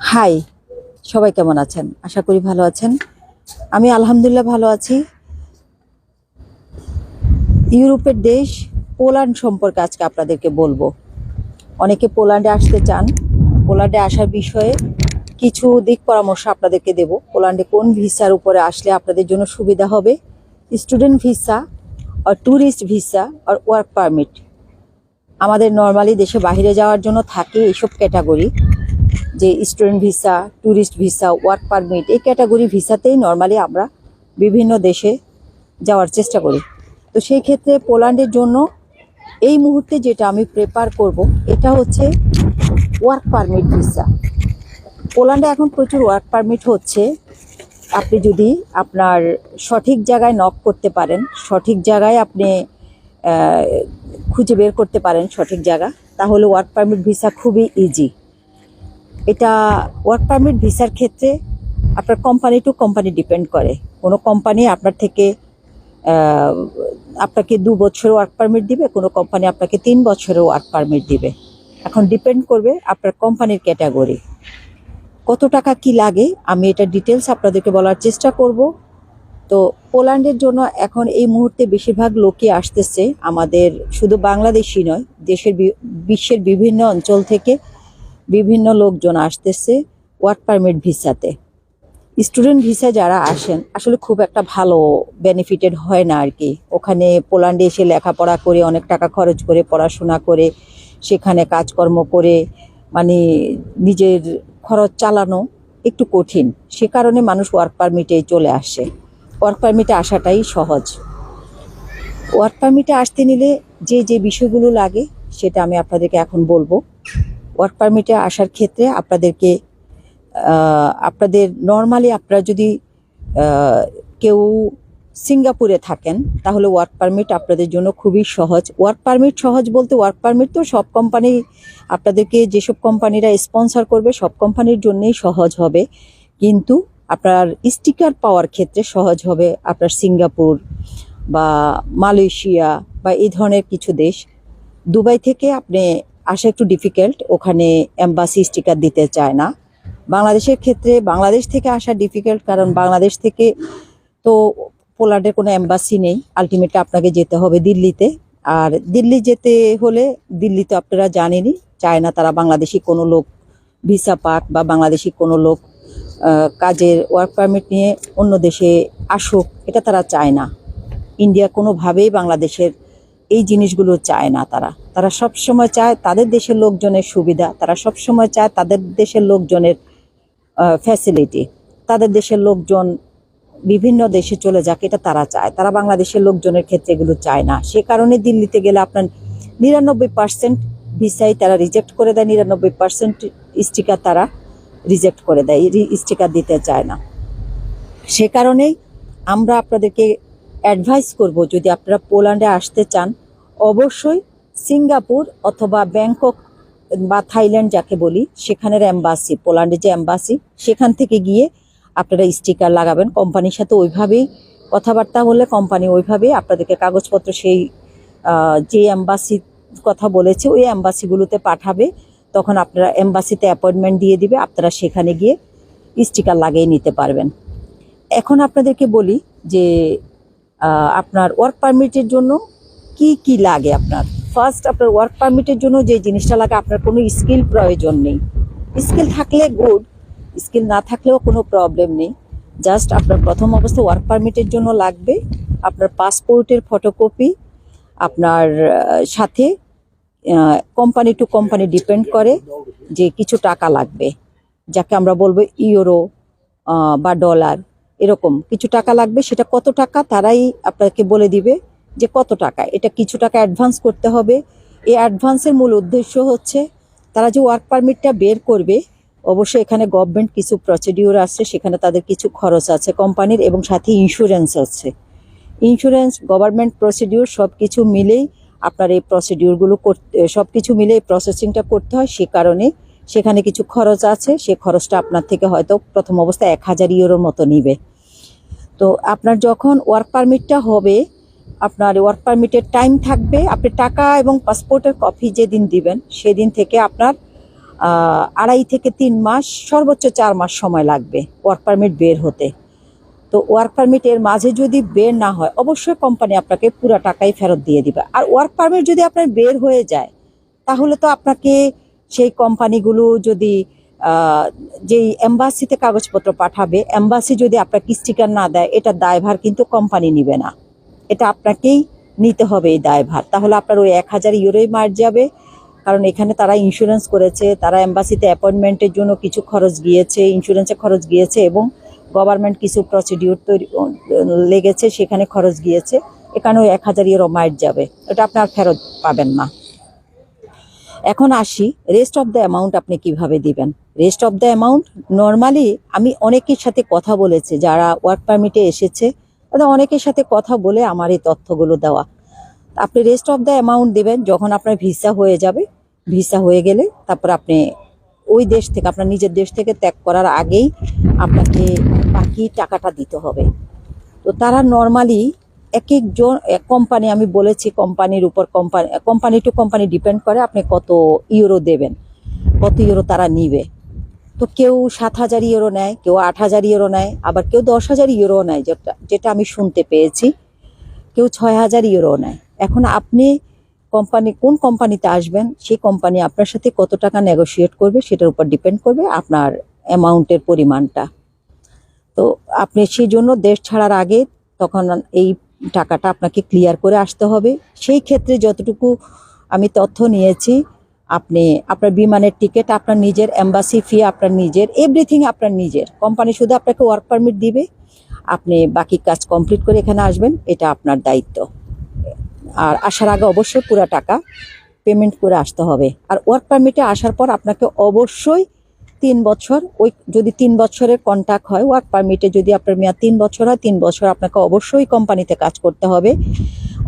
High, সবাই কেমন আছেন? আশা করি ভালো আছেন। আমি আলহামদুলিল্লাহ ভালো আছি। ইউরোপের দেশ পোল্যান্ড সম্পর্কে আজকে আপনাদেরকে বলব। অনেকে পোল্যান্ডে আসতে চান। পোল্যান্ডে আসার বিষয়ে কিছু দিক পরামর্শ আপনাদেরকে দেব। পোল্যান্ডে কোন ভিসার উপরে আসলে আপনাদের জন্য সুবিধা হবে? স্টুডেন্ট ভিসা আর ট্যুরিস্ট ভিসা আর ওয়ার্ক পারমিট। আমাদের নর্মালি দেশে বাইরে যাওয়ার জন্য থাকে এইসব ক্যাটাগরি। যে student visa tourist visa, work permit, এই ক্যাটাগরি ভিসাতেই নর্মালি আমরা বিভিন্ন দেশে যাওয়ার চেষ্টা করি। তো সেই ক্ষেত্রে পোল্যান্ডের জন্য এই মুহূর্তে যেটা আমি প্রেপার করব, এটা হচ্ছে ওয়ার্ক পারমিট ভিসা পোল্যান্ডে এখন প্রচুর ওয়ার্ক পারমিট হচ্ছে। আপনি যদি আপনার সঠিক জায়গায় নক করতে পারেন, সঠিক জায়গায় আপনি খুঁজে বের করতে পারেন সঠিক জায়গা, তাহলে ওয়ার্ক পারমিট ভিসা খুবই ইজি এটা ওয়ার্ক পারমিট ভিসার ক্ষেত্রে আপনার কোম্পানি টু কোম্পানি ডিপেন্ড করে। কোনো কোম্পানি আপনার থেকে আপনাকে দু বছর ওয়ার্ক পারমিট দিবে, কোনো কোম্পানি আপনাকে তিন বছরের ওয়ার্ক পারমিট দিবে। এখন ডিপেন্ড করবে আপনার কোম্পানির ক্যাটাগরি কত টাকা কি লাগে, আমি এটা ডিটেলস আপনাদেরকে বলার চেষ্টা করব। তো পোল্যান্ডের জন্য এখন এই মুহূর্তে বেশিরভাগ লোকই আসতেছে, আমাদের শুধু বাংলাদেশি নয়, দেশের বিশ্বের বিভিন্ন অঞ্চল থেকে বিভিন্ন লোকজন আসতেছে ওয়ার্ক পারমিট ভিসাতে। স্টুডেন্ট ভিসা যারা আসেন, আসলে খুব একটা ভালো বেনিফিটেড হয় না আর কি ওখানে পোল্যান্ডে এসে লেখাপড়া করে, অনেক টাকা খরচ করে, পড়াশোনা করে, সেখানে কাজকর্ম করে মানে নিজের খরচ চালানো একটু কঠিন। সে কারণে মানুষ ওয়ার্ক পারমিটে চলে আসে। ওয়ার্ক পারমিটে আসাটাই সহজ। ওয়ার্ক পারমিটে আসতে নিলে যে যে বিষয়গুলো লাগে, সেটা আমি আপনাদেরকে এখন বলব। ওয়ার্ক পারমিটে আসার ক্ষেত্রে আপনাদেরকে আপনাদের নর্মালি আপনারা যদি কেউ সিঙ্গাপুরে থাকেন, তাহলে ওয়ার্ক পারমিট আপনাদের জন্য খুবই সহজ। ওয়ার্ক পারমিট সহজ বলতে ওয়ার্ক পারমিট তো সব কোম্পানি আপনাদেরকে যেসব কোম্পানিরা স্পন্সর করবে, সব কোম্পানির জন্যই সহজ হবে। কিন্তু আপনার স্টিকার পাওয়ার ক্ষেত্রে সহজ হবে আপনার সিঙ্গাপুর বা মালয়েশিয়া বা এই ধরনের কিছু দেশ। দুবাই থেকে আপনি আসা একটু ডিফিকাল্ট ওখানে এম্বাসি স্টিকার দিতে চায় না। বাংলাদেশের ক্ষেত্রে, বাংলাদেশ থেকে আসা ডিফিকাল্ট কারণ বাংলাদেশ থেকে তো পোল্যান্ডের কোনো অ্যাম্বাসি নেই। আলটিমেটলি আপনাকে যেতে হবে দিল্লিতে। আর দিল্লি যেতে হলে দিল্লি তো আপনারা জানেনই চায় না তারা বাংলাদেশি কোনো লোক, ভিসা পাক বা বাংলাদেশি কোনো লোক কাজের ওয়ার্ক পারমিট নিয়ে অন্য দেশে আসুক, এটা তারা চায় না। ইন্ডিয়া কোনোভাবেই বাংলাদেশের এই জিনিসগুলো চায় না তারা। তারা সব সময় চায় তাদের দেশের লোকজনের সুবিধা, তারা সব সময় চায় তাদের দেশের লোকজনের ফ্যাসিলিটি তাদের দেশের লোকজন বিভিন্ন দেশে চলে যাক, এটা তারা চায়। তারা বাংলাদেশের লোকজনের ক্ষেত্রে এগুলো চায় না। সে কারণে দিল্লিতে গেলে আপনার নিরানব্বই পার্সেন্ট ভিসাই তারা রিজেক্ট করে দেয়, নিরানব্বই পার্সেন্ট স্টিকার তারা রিজেক্ট করে দেয় স্টিকার দিতে চায় না। সে কারণেই আমরা আপনাদেরকে অ্যাডভাইস করব যদি আপনারা পোল্যান্ডে আসতে চান। অবশ্যই সিঙ্গাপুর অথবা ব্যাংকক বা থাইল্যান্ড যাকে বলি, সেখানের অ্যাম্বাসি পোল্যান্ডের যে অ্যাম্বাসি সেখান থেকে গিয়ে আপনারা স্টিকার লাগাবেন। কোম্পানির সাথে ওইভাবেই কথাবার্তা হলে কোম্পানি ওইভাবেই আপনাদেরকে কাগজপত্র সেই যে অ্যাম্বাসির কথা বলেছে, ওই অ্যাম্বাসিগুলোতে পাঠাবে। তখন আপনারা অ্যাম্বাসিতে অ্যাপয়েন্টমেন্ট দিয়ে দিবে, আপনারা সেখানে গিয়ে স্টিকার লাগিয়ে নিতে পারবেন। এখন আপনাদেরকে বলি যে আপনার ওয়ার্ক পারমিটের জন্য কি কি লাগে আপনার? ফার্স্ট আপনার ওয়ার্ক পারমিটের জন্য যে জিনিসটা লাগে, আপনার কোনো স্কিল প্রয়োজন নেই। স্কিল থাকলে গুড স্কিল না থাকলেও কোনো প্রবলেম নেই। জাস্ট আপনার প্রথম অবস্থা ওয়ার্ক পারমিটের জন্য লাগবে, আপনার পাসপোর্টের ফটোকপি আপনার সাথে কোম্পানি টু কোম্পানি ডিপেন্ড করে যে কিছু টাকা লাগবে, যাকে আমরা বলব ইউরো বা ডলার এরকম কিছু টাকা লাগবে, সেটা কত টাকা তারাই আপনাকে বলে দিবে যে কত টাকা। এটা কিছু টাকা অ্যাডভান্স করতে হবে। এই অ্যাডভান্সের মূল উদ্দেশ্য হচ্ছে তারা যে ওয়ার্ক পারমিটটা বের করবে, অবশ্যই এখানে গভর্নমেন্ট কিছু প্রসিডিওর আছে, সেখানে তাদের কিছু খরচ আছে কোম্পানির এবং সাথে ইন্স্যুরেন্স আছে। ইন্স্যুরেন্স গভর্নমেন্ট প্রসিডিওর সব কিছু মিলেই আপনার এই প্রসিডিউরগুলো করতে সব কিছু মিলে এই প্রসেসিংটা করতে হয়, সে কারণে সেখানে কিছু খরচ আছে, সে খরচটা আপনার থেকে হয়তো প্রথম অবস্থায় এক হাজার ইউরোর মতো নিবে। তো আপনার যখন ওয়ার্ক পারমিটটা হবে, আপনার ওয়ার্ক পারমিটের টাইম থাকবে, আপনি টাকা এবং পাসপোর্টের কপি যেদিন দিবেন, সেদিন থেকে আপনার আড়াই থেকে তিন মাস, সর্বোচ্চ চার মাস সময় লাগবে ওয়ার্ক পারমিট বের হতে। তো ওয়ার্ক পারমিট এর মাঝে যদি বের না হয়, অবশ্যই কোম্পানি আপনাকে পুরো টাকাই ফেরত দিয়ে দিবে। আর ওয়ার্ক পারমিট যদি আপনার বের হয়ে যায়, তাহলে তো আপনাকে সেই কোম্পানিগুলো যদি যেই এম্বাসিতে কাগজপত্র পাঠাবে এম্বাসি যদি আপনাকে স্টিকার না দেয়, এটা দায়ভার কিন্তু কোম্পানি নিবে না। এটা আপনাকেই নিতে হবে এই দায়ভার। তাহলে আপনার ওই এক হাজার ইউরোই মার যাবে। কারণ এখানে তারা ইন্স্যুরেন্স করেছে, তারা এম্বাসিতে অ্যাপয়েন্টমেন্টের জন্য কিছু খরচ গিয়েছে ইন্স্যুরেন্সে খরচ গিয়েছে এবং গভর্নমেন্ট কিছু প্রসিডিউর তৈরি লেগেছে, সেখানে খরচ গিয়েছে। এখানে ওই এক হাজার ইউরো মাইট যাবে। এটা আপনার ফেরত পাবেন না। এখন আসি রেস্ট অফ দ্য অ্যামাউন্ট আপনি কীভাবে দিবেন? Rest of the amount normally আমি অনেকের সাথে কথা বলেছি, যারা ওয়ার্ক পারমিটে এসেছে, তাদের অনেকের সাথে কথা বলে আমার এই তথ্যগুলো দেওয়া। আপনি রেস্ট অফ দ্য অ্যামাউন্ট দেবেন, যখন আপনার ভিসা হয়ে যাবে ভিসা হয়ে গেলে তারপর আপনি ওই দেশ থেকে, আপনার নিজের দেশ থেকে ত্যাগ করার আগেই আপনাকে বাকি টাকাটা দিতে হবে। তো তারা নর্মালি এক একজন, এক কোম্পানি আমি বলেছি কোম্পানির উপর company company to company depend করে আপনি কত ইউরো দেবেন, কত ইউরো তারা নিবে। তো কেউ সাত হাজার ইউরো নেয়, কেউ আট হাজার ইউরো নেয়, আবার কেউ দশ হাজার ইউরো নেয়, যেটা যেটা আমি শুনতে পেয়েছি, কেউ ছয় হাজার ইউরো নেয়। এখন আপনি কোম্পানি কোন কোম্পানিতে আসবেন, সেই কোম্পানি আপনার সাথে কত টাকা নেগোশিয়েট করবে, সেটার উপর ডিপেন্ড করবে আপনার অ্যামাউন্টের পরিমাণটা। তো আপনি সেই জন্য দেশ ছাড়ার আগে তখন এই টাকাটা আপনাকে ক্লিয়ার করে আসতে হবে। সেই ক্ষেত্রে যতটুকু আমি তথ্য নিয়েছি, আপনি, আপনার বিমানের টিকিট আপনার নিজের এম্বাসি ফি আপনার নিজের এভরিথিং আপনার নিজের। কোম্পানি শুধু আপনাকে ওয়ার্ক পারমিট দিবে। আপনি বাকি কাজ কমপ্লিট করে এখানে আসবেন, এটা আপনার দায়িত্ব। আর আসার আগে অবশ্যই পুরো টাকা পেমেন্ট করে আসতে হবে। আর ওয়ার্ক পারমিটে আসার পর আপনাকে অবশ্যই তিন বছর, ওই যদি তিন বছরের কন্ট্যাক্ট হয় ওয়ার্ক পারমিটে যদি আপনার মেয়াদ তিন বছর হয়, তিন বছর আপনাকে অবশ্যই কোম্পানিতে কাজ করতে হবে।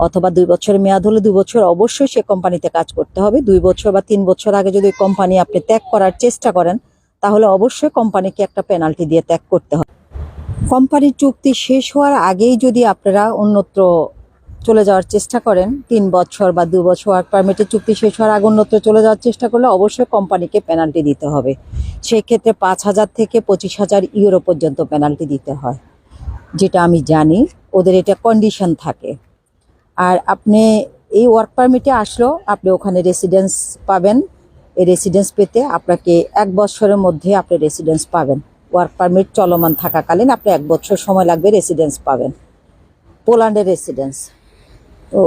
অথবা দুই বছরের মেয়াদ হলে দুই বছর অবশ্যই সে কোম্পানিতে কাজ করতে হবে। দুই বছর বা তিন বছর আগে যদি কোম্পানি আপনি ত্যাগ করার চেষ্টা করেন, তাহলে অবশ্যই কোম্পানিকে একটা পেনাল্টি দিয়ে ত্যাগ করতে হবে। কোম্পানির চুক্তি শেষ হওয়ার আগেই যদি আপনারা অন্যত্র চলে যাওয়ার চেষ্টা করেন। তিন বছর বা দু বছর ওয়ার্ক পারমিটের চুক্তি শেষ হওয়ার আগে চলে যাওয়ার চেষ্টা করলে অবশ্যই কোম্পানিকে পেনাল্টি দিতে হবে। সেই ক্ষেত্রে পাঁচ হাজার থেকে পঁচিশ হাজার ইউরো পর্যন্ত পেনাল্টি দিতে হয়। যেটা আমি জানি, ওদের এটা কন্ডিশন থাকে। আর আপনি এই ওয়ার্ক পারমিটে আসলেও আপনি ওখানে রেসিডেন্স পাবেন। এই রেসিডেন্স পেতে আপনাকে এক বছরের মধ্যে আপনি রেসিডেন্স পাবেন। ওয়ার্ক পারমিট চলমান থাকাকালীন আপনি এক বছর সময় লাগবে রেসিডেন্স পাবেন। পোল্যান্ডের রেসিডেন্স তো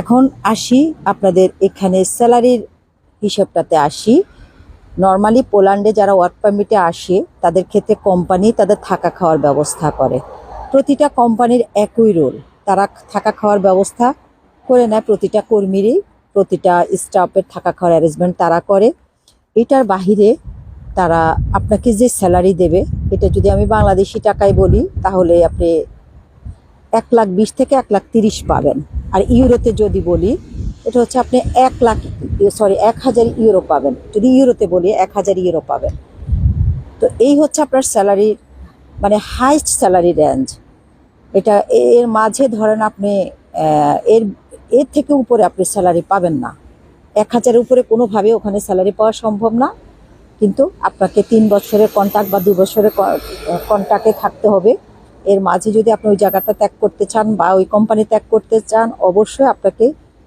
এখন আসি আপনাদের এখানে স্যালারির হিসাবটাতে আসি। নর্মালি পোল্যান্ডে যারা ওয়ার্ক পারমিটে আসে, তাদের ক্ষেত্রে কোম্পানি তাদের থাকা খাওয়ার ব্যবস্থা করে। প্রতিটা কোম্পানির একই রোল তারা থাকা খাওয়ার ব্যবস্থা করে নেয় প্রতিটা কর্মীরই, প্রতিটা স্টাফের থাকা খাওয়ার অ্যারেঞ্জমেন্ট তারা করে। এটার বাহিরে তারা আপনাকে যে স্যালারি দেবে, এটা যদি আমি বাংলাদেশি টাকায় বলি, তাহলে আপনি এক লাখ বিশ থেকে এক লাখ তিরিশ পাবেন। আর ইউরোতে যদি বলি, এটা হচ্ছে আপনি এক লাখ সরি এক হাজার ইউরো পাবেন। যদি ইউরোতে বলি, এক হাজার ইউরো পাবেন। তো এই হচ্ছে আপনার স্যালারি মানে হাইস্ট স্যালারি রেঞ্জ এটা এর মাঝে ধরেন আপনি এর এর থেকে উপরে আপনি স্যালারি পাবেন না। এক হাজারের উপরে কোনোভাবে ওখানে স্যালারি পাওয়া সম্ভব না। কিন্তু আপনাকে তিন বছরের কন্ট্যাক্ট বা দু বছরের কন্ট্যাক্টে থাকতে হবে। এর মাঝে যদি আপনি ওই জায়গাটা ত্যাগ করতে চান বা ওই কোম্পানি ত্যাগ করতে চান, অবশ্যই আপনাকে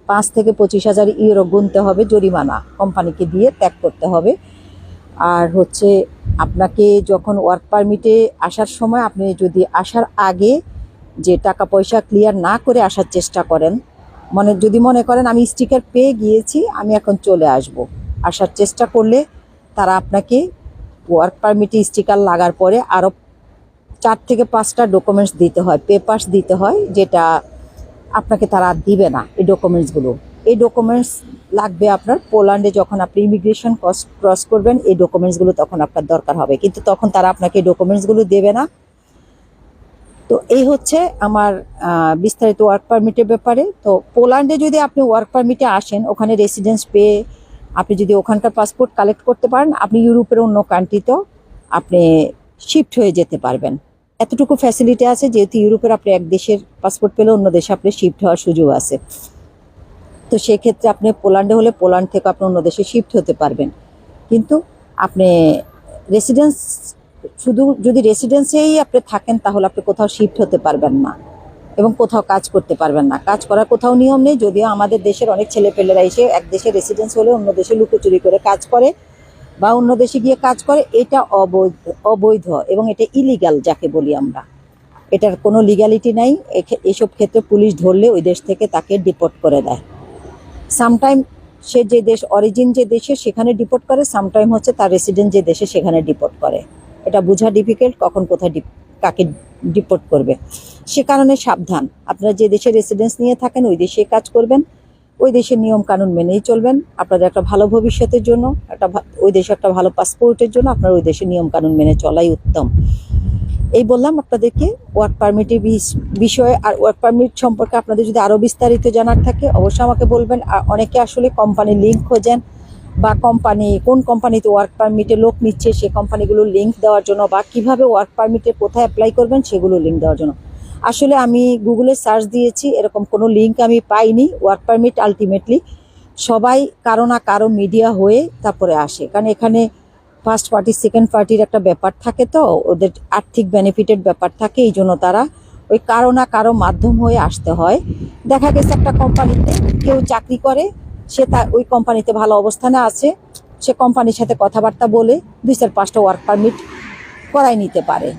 পাঁচ থেকে পঁচিশ হাজার ইউরো গুনতে হবে জরিমানা কোম্পানিকে দিয়ে ত্যাগ করতে হবে। আর হচ্ছে আপনাকে যখন ওয়ার্ক পারমিটে আসার সময় আপনি যদি আসার আগে যে টাকা পয়সা ক্লিয়ার না করে আসার চেষ্টা করেন, মনে যদি মনে করেন আমি স্টিকার পেয়ে গিয়েছি, আমি এখন চলে আসব। আসার চেষ্টা করলে তারা আপনাকে ওয়ার্ক পারমিটে স্টিকার লাগার পরে আরও চার থেকে পাঁচটা ডকুমেন্টস দিতে হয় পেপার্স দিতে হয়, যেটা আপনাকে তারা দিবে না এই ডকুমেন্টসগুলো এই ডকুমেন্টস লাগবে আপনার পোল্যান্ডে যখন আপনি ইমিগ্রেশন ক্রস করবেন, এই ডকুমেন্টসগুলো তখন আপনার দরকার হবে। কিন্তু তখন তারা আপনাকে এই ডকুমেন্টসগুলো দেবে না। তো এই হচ্ছে আমার বিস্তারিত ওয়ার্ক পারমিটের ব্যাপারে। তো পোল্যান্ডে যদি আপনি ওয়ার্ক পারমিটে আসেন, ওখানে রেসিডেন্স পেয়ে আপনি যদি ওখানকার পাসপোর্ট কালেক্ট করতে পারেন, আপনি ইউরোপের অন্য কান্ট্রিতেও আপনি শিফট হয়ে যেতে পারবেন। এতটুকু ফ্যাসিলিটি আছে যেহেতু ইউরোপের আপনি এক দেশের পাসপোর্ট পেলে অন্য দেশে আপনি শিফট হওয়ার সুযোগ আছে। তো সেক্ষেত্রে আপনি পোল্যান্ডে হলে পোল্যান্ড থেকে আপনি অন্য দেশে শিফট হতে পারবেন। কিন্তু আপনি রেসিডেন্স শুধু যদি রেসিডেন্সেই আপনি থাকেন তাহলে আপনি কোথাও শিফট হতে পারবেন না এবং কোথাও কাজ করতে পারবেন না। কাজ করার কোথাও নিয়ম নেই, যদিও আমাদের দেশের অনেক ছেলেপেলেরা এসে এক দেশে রেসিডেন্স হলে অন্য দেশে লুকোচুরি করে কাজ করে। বা অন্য দেশে গিয়ে কাজ করে, এটা অবৈধ অবৈধ এবং এটা ইলিগাল যাকে বলি আমরা। এটার কোনো লিগ্যালিটি নাই। এইসব ক্ষেত্রে পুলিশ ধরলে ওই দেশ থেকে তাকে ডিপোর্ট করে দেয়। সামটাইম সে যে দেশ অরিজিন যে দেশে সেখানে ডিপোর্ট করে সামটাইম হচ্ছে তার রেসিডেন্ট যে দেশে সেখানে ডিপোর্ট করে। এটা বোঝা ডিফিকাল্ট কখন কোথায় ডিপ- কাকে ডিপোর্ট করবে। সে কারণে সাবধান। আপনারা যে দেশে রেসিডেন্স নিয়ে থাকেন, ওই দেশে কাজ করবেন। ওই দেশের নিয়ম কানুন মেনেই চলবেন। আপনাদের একটা ভালো ভবিষ্যতের জন্য, একটা ওই দেশে একটা ভালো পাসপোর্টের জন্য আপনার ওই দেশের নিয়ম কানুন মেনে চলাই উত্তম। এই বললাম আপনাদেরকে ওয়ার্ক পারমিটের বিষ- বিষয়ে আর ওয়ার্ক পারমিট সম্পর্কে আপনাদের যদি আরও বিস্তারিত জানার থাকে, অবশ্যই আমাকে বলবেন। আর অনেকে আসলে কোম্পানির লিঙ্ক খোঁজেন বা কোম্পানি কোন কোম্পানিতে ওয়ার্ক পারমিটে লোক নিচ্ছে, সে কোম্পানিগুলো লিঙ্ক দেওয়ার জন্য বা কীভাবে ওয়ার্ক পারমিটে কোথায় অ্যাপ্লাই করবেন, সেগুলো লিঙ্ক দেওয়ার জন্য। আসলে আমি গুগলে সার্চ দিয়েছি, এরকম কোনো লিঙ্ক আমি পাইনি ওয়ার্ক পারমিট আলটিমেটলি সবাই কারও না কারও মিডিয়া হয়ে তারপরে আসে। কারণ এখানে ফার্স্ট পার্টি সেকেন্ড পার্টির একটা ব্যাপার থাকে তো, ওদের আর্থিক বেনিফিটের ব্যাপার থাকে, এই জন্য তারা ওই কারও না কারও মাধ্যম হয়ে আসতে হয়। দেখা গেছে একটা কোম্পানিতে কেউ চাকরি করে, সে তার ওই কোম্পানিতে ভালো অবস্থানে আছে, সে কোম্পানির সাথে কথাবার্তা বলে, দুই চার পাঁচটা ওয়ার্ক পারমিট করাই নিতে পারে।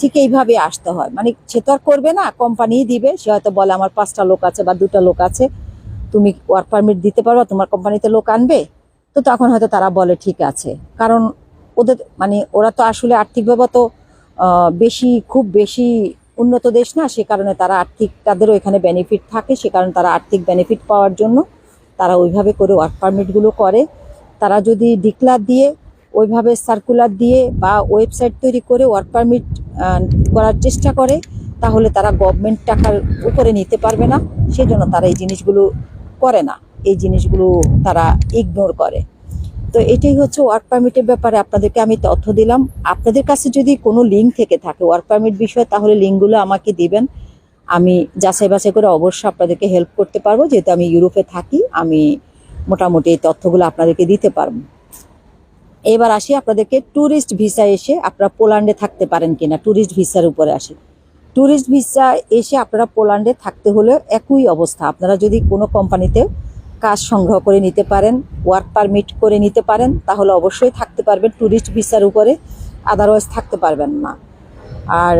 ঠিক এইভাবে আসতে হয়। মানে সে তো আর করবে না কোম্পানিই দিবে। সে হয়তো বলে, আমার পাঁচটা লোক আছে বা দুটো লোক আছে, তুমি ওয়ার্ক পারমিট দিতে পারো, তোমার কোম্পানিতে লোক আনবে? তো তখন হয়তো তারা বলে, ঠিক আছে। কারণ ওদের মানে ওরা তো আসলে আর্থিকভাবে তো বেশি, খুব বেশি উন্নত দেশ না, সে কারণে তারা আর্থিক, তাদেরও এখানে বেনিফিট থাকে। সে কারণে তারা আর্থিক বেনিফিট পাওয়ার জন্য তারা ওইভাবে করে ওয়ার্ক পারমিটগুলো করে। তারা যদি ডিক্লার দিয়ে ওইভাবে সার্কুলার দিয়ে বা ওয়েবসাইট তৈরি করে ওয়ার্ক পারমিট করার চেষ্টা করে, তাহলে তারা গভর্নমেন্ট টাকার উপরে নিতে পারবে না। সেই জন্য তারা এই জিনিসগুলো করে না। এই জিনিসগুলো তারা ইগনোর করে। তো এটাই হচ্ছে ওয়ার্ক পারমিটের ব্যাপারে আপনাদেরকে আমি তথ্য দিলাম। আপনাদের কাছে যদি কোনো লিঙ্ক থেকে থাকে ওয়ার্ক পারমিট বিষয়ে, তাহলে লিঙ্কগুলো আমাকে দিবেন। আমি যাচাই বাছাই করে অবশ্যই আপনাদেরকে হেল্প করতে পারব। যেহেতু আমি ইউরোপে থাকি, আমি মোটামুটি এই তথ্যগুলো আপনাদেরকে দিতে পারব। এবার আসি আপনাদেরকে ট্যুরিস্ট ভিসা এসে আপনারা পোল্যান্ডে থাকতে পারেন কিনা ট্যুরিস্ট ভিসার উপরে আসি। ট্যুরিস্ট ভিসা এসে আপনারা পোল্যান্ডে থাকতে হলে একই অবস্থা, আপনারা যদি কোনো কোম্পানিতে কাজ সংগ্রহ করে নিতে পারেন ওয়ার্ক পারমিট করে নিতে পারেন, তাহলে অবশ্যই থাকতে পারবেন ট্যুরিস্ট ভিসার উপরে আদারওয়াইজ থাকতে পারবেন না। আর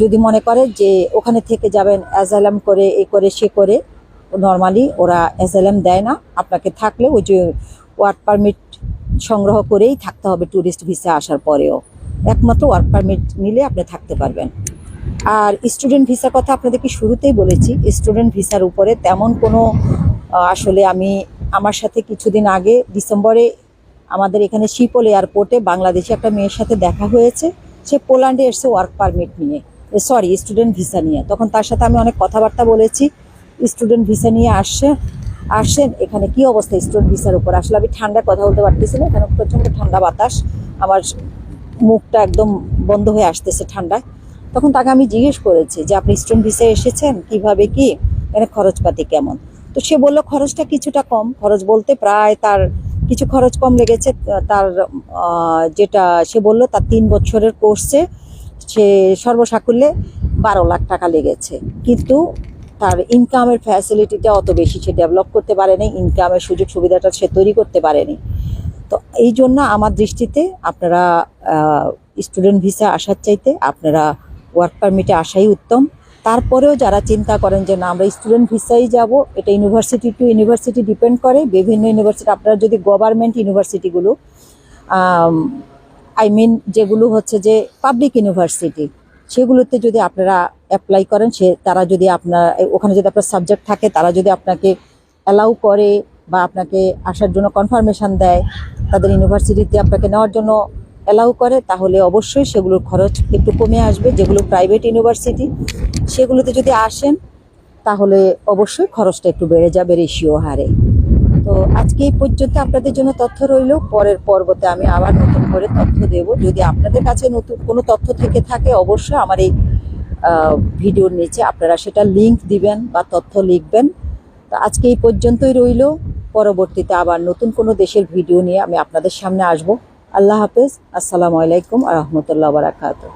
যদি মনে করে যে ওখানে থেকে যাবেন অ্যাজালাম করে, এ করে, সে করে নর্মালি ওরা অ্যাজালাম দেয় না, আপনাকে থাকলে ওই যে ওয়ার্ক পারমিট সংগ্রহ করেই থাকতে হবে ট্যুরিস্ট ভিসা আসার পরেও। একমাত্র ওয়ার্ক পারমিট নিলে আপনি থাকতে পারবেন। আর স্টুডেন্ট ভিসার কথা আপনাদেরকে শুরুতেই বলেছি স্টুডেন্ট ভিসার উপরে তেমন কোনো আসলে আমি আমার সাথে কিছুদিন আগে ডিসেম্বরে আমাদের এখানে শিপল এয়ারপোর্টে বাংলাদেশে একটা মেয়ের সাথে দেখা হয়েছে। সে পোল্যান্ডে এসছে ওয়ার্ক পারমিট নিয়ে সরি স্টুডেন্ট ভিসা নিয়ে। তখন তার সাথে আমি অনেক কথাবার্তা বলেছি স্টুডেন্ট ভিসা নিয়ে আসছে। আসেন, এখানে কি অবস্থা? স্টুডেন্ট ভিসার উপর। আসলে আমি ঠান্ডায় কথা বলতে পারতেছি না, এখানে প্রচণ্ড ঠান্ডা বাতাস। আমার মুখটা একদম বন্ধ হয়ে আসতেছে ঠান্ডায়। তখন তাকে আমি জিজ্ঞেস করেছি যে, আপনি স্টুডেন্ট ভিসায় এসেছেন? কীভাবে কি? এখানে খরচপাতি কেমন? তো সে বলল, খরচটা কিছুটা কম। খরচ বলতে প্রায় তার কিছু খরচ কম লেগেছে। তার যেটা সে বলল, তার তিন বছরের কোর্সে সে সর্বসাকুল্যে বারো লাখ টাকা লেগেছে। কিন্তু তার ইনকামের ফ্যাসিলিটিটা অত বেশি সে ডেভেলপ করতে পারেনি ইনকামের সুযোগ সুবিধাটা সে তৈরি করতে পারেনি। তো এই জন্য আমার দৃষ্টিতে আপনারা স্টুডেন্ট ভিসা আসার চাইতে আপনারা ওয়ার্ক পারমিটে আসাই উত্তম। তারপরেও যারা চিন্তা করেন যে না, আমরা স্টুডেন্ট ভিসাই যাব, এটা ইউনিভার্সিটি টু ইউনিভার্সিটি ডিপেন্ড করে। বিভিন্ন ইউনিভার্সিটি আপনারা যদি গভর্নমেন্ট ইউনিভার্সিটিগুলো আই মিন যেগুলো হচ্ছে যে পাবলিক ইউনিভার্সিটি সেগুলোতে যদি আপনারা অ্যাপ্লাই করেন, সে তারা যদি আপনার, ওখানে যদি আপনার সাবজেক্ট থাকে, তারা যদি আপনাকে অ্যালাউ করে বা আপনাকে আসার জন্য কনফার্মেশান দেয়, তাদের ইউনিভার্সিটিতে আপনাকে নেওয়ার জন্য অ্যালাউ করে, তাহলে অবশ্যই সেগুলোর খরচ একটু কমে আসবে। যেগুলো প্রাইভেট ইউনিভার্সিটি সেগুলোতে যদি আসেন, তাহলে অবশ্যই খরচটা একটু বেড়ে যাবে রেশিও হারে। তো আজকে এই পর্যন্ত আপনাদের জন্য তথ্য রইল। পরের পর্বতে আমি আবার নতুন করে তথ্য দেব। যদি আপনাদের কাছে নতুন কোনো তথ্য থেকে থাকে, অবশ্যই আমার এই ভিডিওর নিচে আপনারা সেটা লিংক দিবেন বা তথ্য লিখবেন। তো আজকে এই পর্যন্তই রইল। পরবর্তীতে আবার নতুন কোনো দেশের ভিডিও নিয়ে আমি আপনাদের সামনে আসব। আল্লাহ হাফেজ। আসসালামু আলাইকুম আ রহমতুল্লাহ বারাকাতুহ।